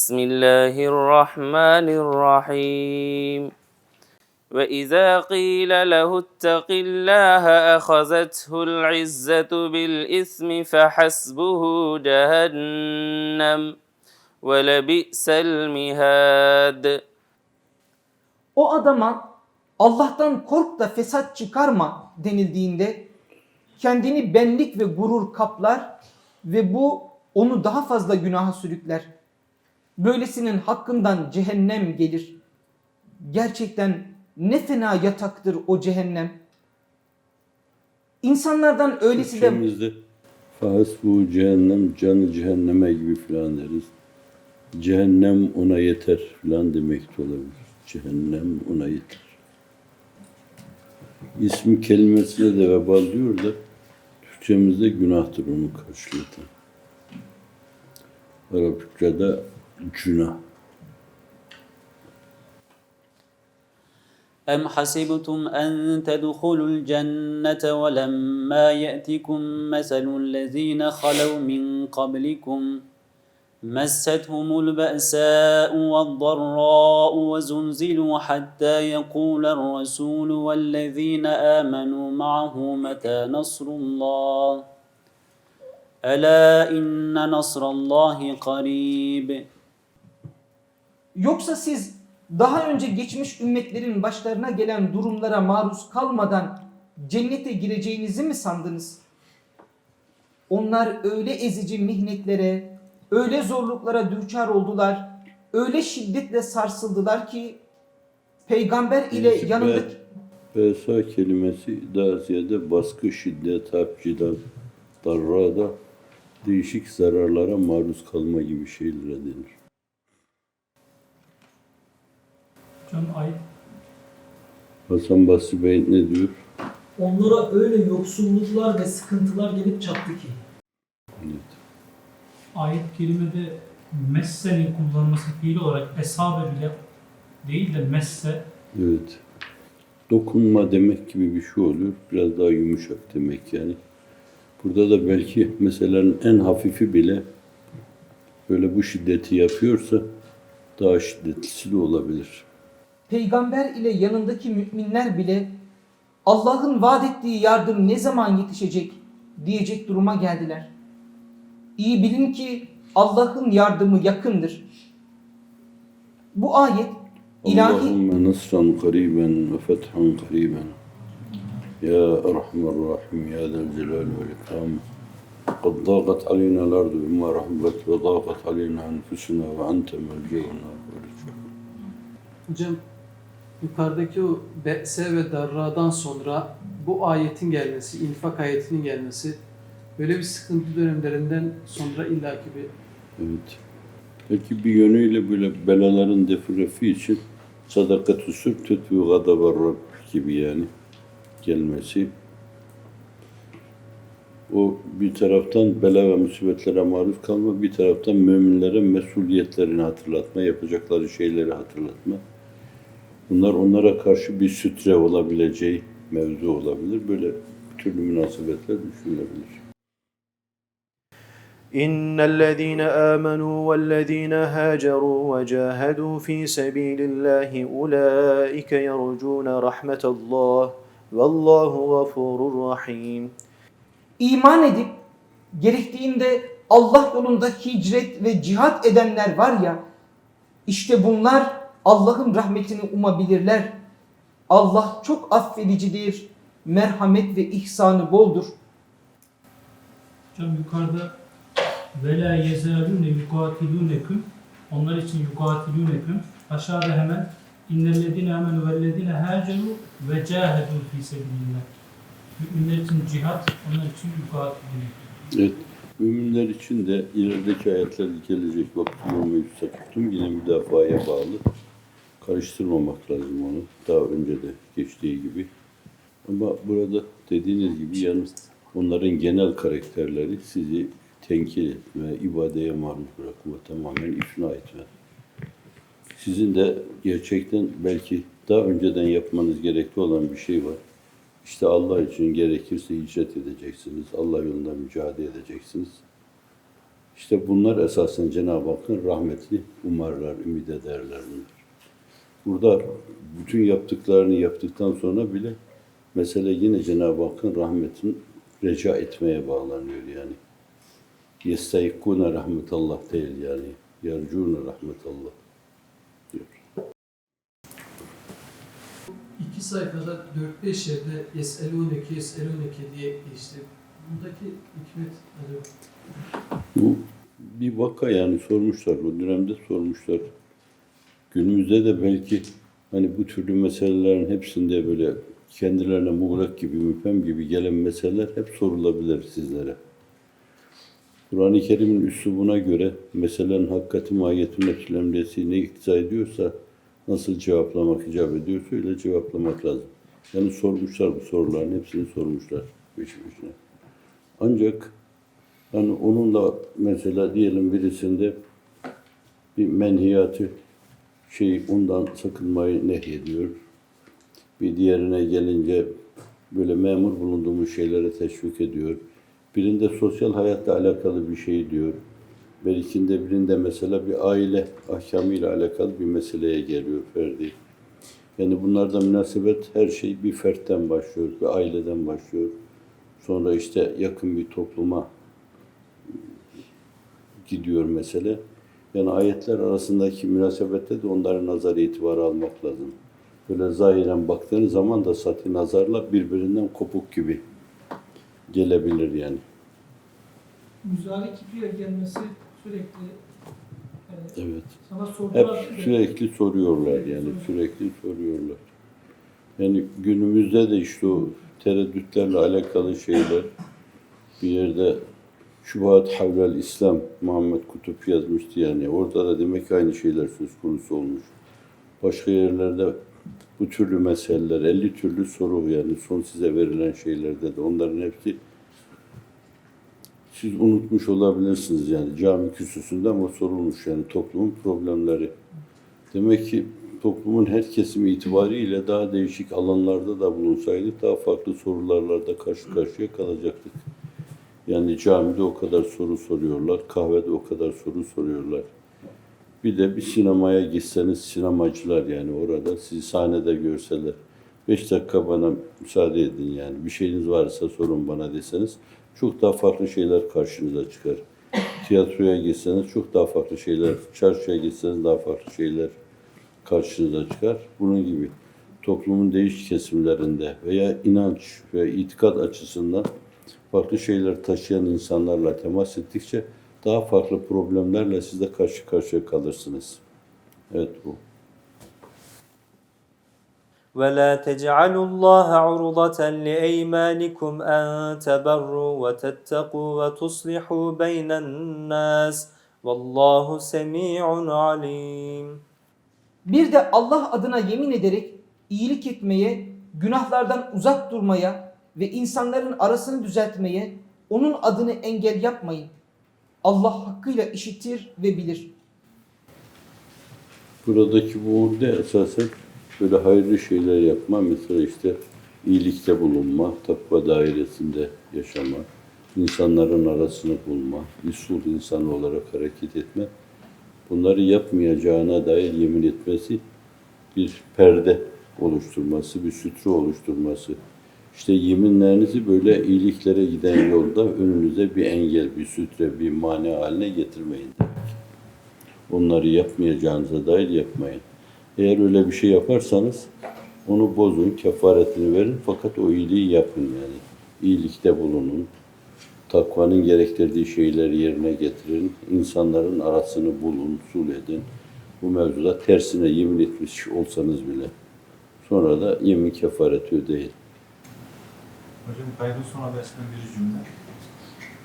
بسم الله الرحمن الرحيم وإذا قيل له اتق الله أخذته العزة بالإثم فحسبه جهنم ولبئس المهاد O adama Allah'tan kork da fesat çıkarma denildiğinde kendini benlik ve gurur kaplar ve bu onu daha fazla günaha sürükler. Böylesinin hakkından cehennem gelir. Gerçekten ne fena yataktır o cehennem. İnsanlardan öylesi de Türkçemizde fahas bu cehennem, canı cehenneme gibi filan deriz. Cehennem ona yeter filan demek de olabilir. Cehennem ona yeter. İsmi kelimesiyle de vebal diyor da Türkçemizde günahtır onu karşılatan. Arapçada günah. أم حسبتم أن تدخلوا الجنة ولما يأتكم مثل الذين خلوا من قبلكم مستهم البأساء والضراء وزلزلوا حتى يقول الرسول والذين آمنوا معه متى نصر الله ألا إن نصر الله قريب Yoksa siz daha önce geçmiş ümmetlerin başlarına gelen durumlara maruz kalmadan cennete gireceğinizi mi sandınız? Onlar öyle ezici mihnetlere, öyle zorluklara düçar oldular, öyle şiddetle sarsıldılar ki peygamber ile Birisi yanındaki Be- Besa kelimesi daha ziyade baskı, şiddet, hapcidan, darrada değişik zararlara maruz kalma gibi şeylere denir. Hocam ayet Hasan Basri Bey ne diyor? onlara öyle yoksulluklar ve sıkıntılar gelip çattı ki. Evet. Ayet kelimede messenin kullanılması fiil olarak esabe bile değil de messe evet. Dokunma demek gibi bir şey oluyor. Biraz daha yumuşak demek yani. Burada da belki meselenin en hafifi bile böyle bu şiddeti yapıyorsa daha şiddetlisi de olabilir peygamber ile yanındaki müminler bile Allah'ın vaat ettiği yardım ne zaman yetişecek diyecek duruma geldiler. İyi bilin ki Allah'ın yardımı yakındır. Bu ayet ilahi اللهم نصرا قريبا وفتحا قريبا يا أرحم الراحمين يا ذا الجلال والإكرام قد ضاقت علينا الأرض بما رحبت وضاقت علينا أنفسنا وأنت ملجأنا ورجاؤنا Hocam yukarıdaki o Be'se ve Darra'dan sonra bu ayetin gelmesi, infak ayetinin gelmesi böyle bir sıkıntı dönemlerinden sonra illaki bir Evet. Belki bir yönüyle böyle belaların defrefi için sadakat-ı sürtüt ve gadabar Rabb gibi yani gelmesi. O bir taraftan bela ve musibetlere maruz kalma, bir taraftan müminlere mesuliyetlerini hatırlatma, yapacakları şeyleri hatırlatma. Bunlar onlara karşı bir sütre olabileceği mevzu olabilir. Böyle türlü münasebetler düşünülebilir. إن الذين آمنوا والذين هاجروا وجاهدوا في سبيل الله أولئك يرجون رحمة الله والله غفور رحيم iman edip gerektiğinde Allah yolunda hicret ve cihat edenler var ya işte bunlar Allah'ın rahmetini umabilirler. Allah çok affedicidir, merhamet ve ihsanı boldur. hocam yukarıda ve la yezalune yukatilunekum onlar için yukatilunekum aşağıda hemen innellezine amenu vellezine haceru ve cahedu fi sebilillah müminler için cihat onlar için yukatilunekum Evet. Müminler için de ilerideki ayetler gelecek. Vaktim tuttum yine müdafaya bağlı. Karıştırmamak lazım onu. Daha önce de geçtiği gibi. Ama burada dediğiniz gibi yani onların genel karakterleri sizi tenkil etme, ibadeye maruz bırakma, tamamen ifna etme. Sizin de gerçekten belki daha önceden yapmanız gerekli olan bir şey var. İşte Allah için gerekirse hicret edeceksiniz. Allah yolunda mücadele edeceksiniz. İşte bunlar esasen Cenab-ı Hakk'ın rahmetini umarlar, ümit ederler bunlar. Burada bütün yaptıklarını yaptıktan sonra bile mesele yine Cenab-ı Hakk'ın rahmetini reca etmeye bağlanıyor yani. Yestaykûne rahmetallah değil yani. Yarcûne rahmetallah diyor. İki sayfada 4-5 yerde yeselûneke yeselûneke diye geçti. Bundaki hikmet acaba? Bu bir vaka yani sormuşlar, o dönemde sormuşlar. Günümüzde de belki hani bu türlü meselelerin hepsinde böyle kendilerine muğlak gibi, müphem gibi gelen meseleler hep sorulabilir sizlere. Kur'an-ı Kerim'in üslubuna göre meselenin hakikati mahiyetinin nefsül ne iktiza ediyorsa, nasıl cevaplamak icap ediyorsa öyle cevaplamak lazım. Yani sormuşlar bu soruların hepsini sormuşlar peşi peşine. Ancak yani onunla mesela diyelim birisinde bir menhiyatı şey ondan sakınmayı nehyediyor. Bir diğerine gelince böyle memur bulunduğumuz şeylere teşvik ediyor. Birinde sosyal hayatla alakalı bir şey diyor. Belkinde birinde mesela bir aile ahkamıyla alakalı bir meseleye geliyor ferdi. Yani bunlarda münasebet her şey bir fertten başlıyor, bir aileden başlıyor. Sonra işte yakın bir topluma gidiyor mesele. Yani ayetler arasındaki münasebette de onların nazar itibarı almak lazım. Böyle zahiren baktığınız zaman da sati nazarla birbirinden kopuk gibi gelebilir yani. Müzari kibriye gelmesi sürekli e, Evet. sana Hep sordular. sürekli soruyorlar yani sürekli soruyorlar. Yani günümüzde de işte o tereddütlerle alakalı şeyler bir yerde Şubat Havlel İslam Muhammed Kutup yazmıştı yani. Orada da demek aynı şeyler söz konusu olmuş. Başka yerlerde bu türlü meseleler, 50 türlü soru yani son size verilen şeylerde de onların hepsi siz unutmuş olabilirsiniz yani cami küsüsünde ama sorulmuş yani toplumun problemleri. Demek ki toplumun her kesimi itibariyle daha değişik alanlarda da bulunsaydık daha farklı sorularla da karşı karşıya kalacaktık. Yani camide o kadar soru soruyorlar, kahvede o kadar soru soruyorlar. Bir de bir sinemaya gitseniz sinemacılar yani orada sizi sahnede görseler. Beş dakika bana müsaade edin yani bir şeyiniz varsa sorun bana deseniz çok daha farklı şeyler karşınıza çıkar. Tiyatroya gitseniz çok daha farklı şeyler, çarşıya gitseniz daha farklı şeyler karşınıza çıkar. Bunun gibi toplumun değişik kesimlerinde veya inanç ve itikat açısından farklı şeyler taşıyan insanlarla temas ettikçe daha farklı problemlerle siz de karşı karşıya kalırsınız. Evet bu. ولا تجعلوا الله عرضة لأيمانكم أن تبروا وتتقوا وتصلحوا بين الناس والله سميع عليم Bir de Allah adına yemin ederek iyilik etmeye, günahlardan uzak durmaya ve insanların arasını düzeltmeye onun adını engel yapmayın. Allah hakkıyla işitir ve bilir. Buradaki bu de esasen böyle hayırlı şeyler yapma, mesela işte iyilikte bulunma, takva dairesinde yaşama, insanların arasını bulma, bir sulh insanı olarak hareket etme. Bunları yapmayacağına dair yemin etmesi bir perde oluşturması, bir sütre oluşturması. İşte yeminlerinizi böyle iyiliklere giden yolda önünüze bir engel, bir sütre, bir mani haline getirmeyin demek. Onları yapmayacağınıza dair yapmayın. Eğer öyle bir şey yaparsanız onu bozun, kefaretini verin fakat o iyiliği yapın yani. İyilikte bulunun. Takvanın gerektirdiği şeyleri yerine getirin. İnsanların arasını bulun, sul edin. Bu mevzuda tersine yemin etmiş olsanız bile. Sonra da yemin kefareti ödeyin. Hocam kaydın son habersinden bir cümle.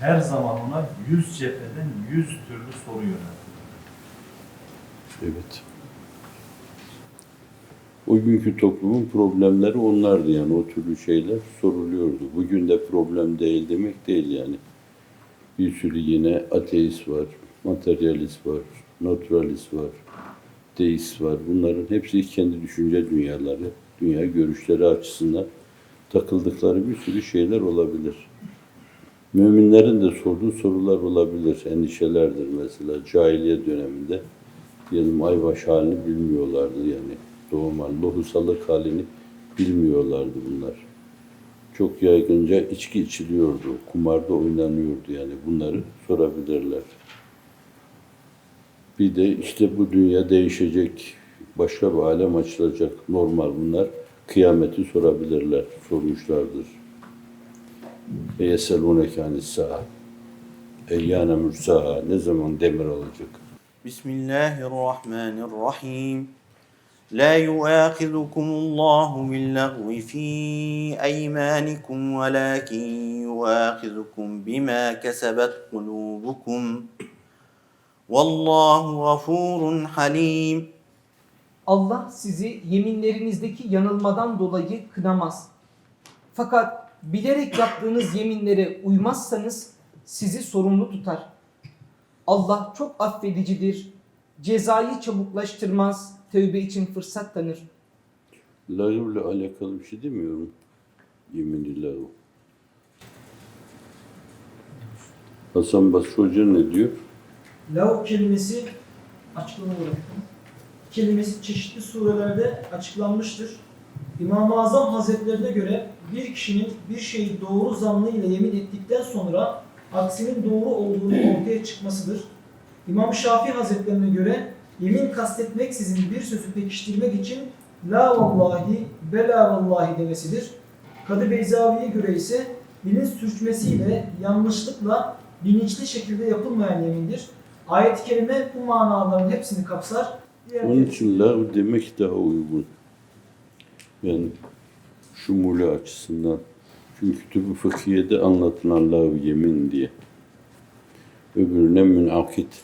Her zaman ona yüz cepheden yüz türlü soru yöneltti. Evet. O günkü toplumun problemleri onlardı yani o türlü şeyler soruluyordu. Bugün de problem değil demek değil yani. Bir sürü yine ateist var, materyalist var, naturalist var, deist var. Bunların hepsi kendi düşünce dünyaları, dünya görüşleri açısından takıldıkları bir sürü şeyler olabilir. Müminlerin de sorduğu sorular olabilir, endişelerdir mesela. Cahiliye döneminde diyelim aybaş halini bilmiyorlardı yani. Doğum hali, lohusalık halini bilmiyorlardı bunlar. Çok yaygınca içki içiliyordu, kumarda oynanıyordu yani bunları sorabilirler. Bir de işte bu dünya değişecek, başka bir alem açılacak. Normal bunlar Kıyameti sorabilirler, sormuşlardır. Ve yeselûneke anis-sâ. Eyyâne mürsaha. Ne zaman demir olacak? بسم الله الرحمن الرحيم لا يؤاخذكم الله باللغو في أيمانكم ولكن يؤاخذكم بما كسبت قلوبكم والله غفور حليم Allah sizi yeminlerinizdeki yanılmadan dolayı kınamaz. Fakat bilerek yaptığınız yeminlere uymazsanız sizi sorumlu tutar. Allah çok affedicidir. Cezayı çabuklaştırmaz. Tövbe için fırsat tanır. Lağivle alakalı bir şey demiyorum. Yemin-i lağv. Hasan Basri Hoca ne diyor? Lav kelimesi açıklama bıraktım. Kelimesi çeşitli surelerde açıklanmıştır. İmam-ı Azam Hazretlerine göre bir kişinin bir şeyi doğru zannıyla yemin ettikten sonra aksinin doğru olduğunu ortaya çıkmasıdır. İmam Şafii Hazretlerine göre yemin kastetmeksizin bir sözü pekiştirmek için la vallahi ve la vallahi demesidir. Kadı Beyzavi'ye göre ise dilin sürçmesiyle yanlışlıkla bilinçli şekilde yapılmayan yemindir. Ayet-i kerime bu manaların hepsini kapsar. Onun için lağv demek daha uygun. Yani şumuli açısından. Çünkü kütüb-ü fıkhiyede anlatılan lağv yemin diye. Öbürüne münakit.